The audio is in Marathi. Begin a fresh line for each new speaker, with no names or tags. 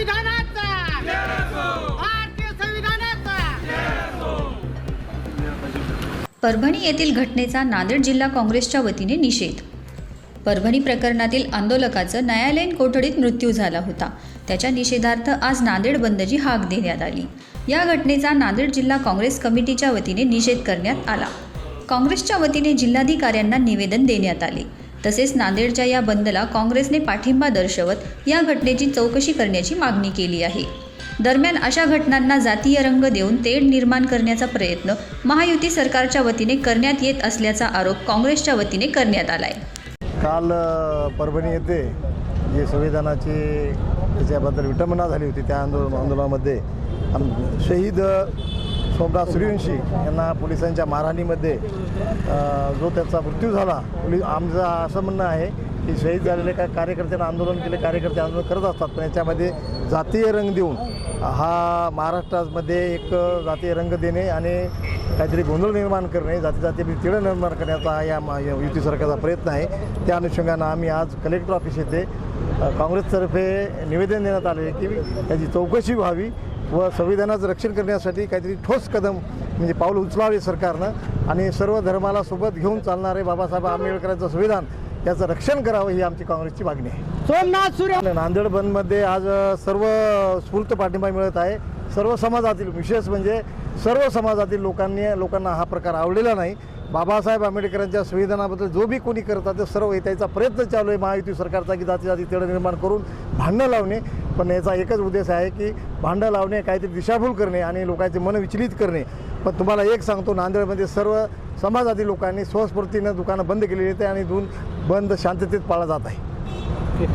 संविधानाचा. भारतीय संविधानाचा. परभणी येथील घटनेचा नांदेड जिल्हा काँग्रेसच्या वतीने निषेध. परभणी प्रकरणातील आंदोलकाचं न्यायालयीन कोठडीत मृत्यू झाला होता. त्याच्या निषेधार्थ आज नांदेड बंदची हाक देण्यात आली. या घटनेचा नांदेड जिल्हा काँग्रेस कमिटीच्या वतीने निषेध करण्यात आला. काँग्रेसच्या वतीने जिल्हाधिकाऱ्यांना निवेदन देण्यात आले. तसेच नांदेडच्या या बंदला काँग्रेसने पाठिंबा दर्शवत या घटनेची चौकशी करण्याची मागणी केली आहे. दरम्यान अशा घटनांना जातीय रंग देऊन तेढ निर्माण करण्याचा प्रयत्न महायुती सरकारच्या वतीने करण्यात येत असल्याचा आरोप काँग्रेसच्या वतीने करण्यात आलाय.
काल परभणी येथे जे संविधानाची त्याच्याबद्दल विटंबना झाली होती त्या आंदोलन आंदोलनामध्ये शहीद सोमनाथ सूर्यवंशी यांना पोलिसांच्या मारहाणीमध्ये जो त्याचा मृत्यू झाला पोलीस आमचं असं म्हणणं आहे की शहीद झालेले काय कार्यकर्त्यांना आंदोलन केले कार्यकर्ते आंदोलन करत असतात पण याच्यामध्ये जातीय रंग देऊन हा महाराष्ट्रामध्ये एक जातीय रंग देणे आणि काहीतरी गोंधळ निर्माण करणे जाती जाती तिळ निर्माण करण्याचा या युती सरकारचा प्रयत्न आहे. त्या अनुषंगानं आम्ही आज कलेक्टर ऑफिस येथे काँग्रेसतर्फे निवेदन देण्यात आले की त्याची चौकशी व्हावी. व संविधानाचं रक्षण करण्यासाठी काहीतरी ठोस कदम म्हणजे पाऊल उचलावे सरकारनं आणि सर्व धर्माला सोबत घेऊन चालणारे बाबासाहेब आंबेडकरांचं संविधान याचं रक्षण करावं ही आमची काँग्रेसची मागणी आहे.
सोमनाथ सूर्य.
नांदेड बंदमध्ये आज सर्व स्फूर्त पाठिंबा मिळत आहे. सर्व समाजातील विशेष म्हणजे सर्व समाजातील लोकांनी लोकांना हा प्रकार आवडलेला नाही. बाबासाहेब आंबेडकरांच्या संविधानाबद्दल जो बी कोणी करतात ते सर्व त्याचा प्रयत्न चालू आहे. महायुती सरकारचा की जाती जाती तेढ निर्माण करून भांडणं लावणे. पण याचा एकच उद्देश आहे की भांडं लावणे काहीतरी दिशाभूल करणे आणि लोकांचे मन विचलित करणे. पण तुम्हाला एक सांगतो नांदेडमध्ये सर्व समाजातील लोकांनी स्वस्फूर्तीनं दुकानं बंद केलेली आहेत आणि दोन बंद शांततेत पाळला जात आहे.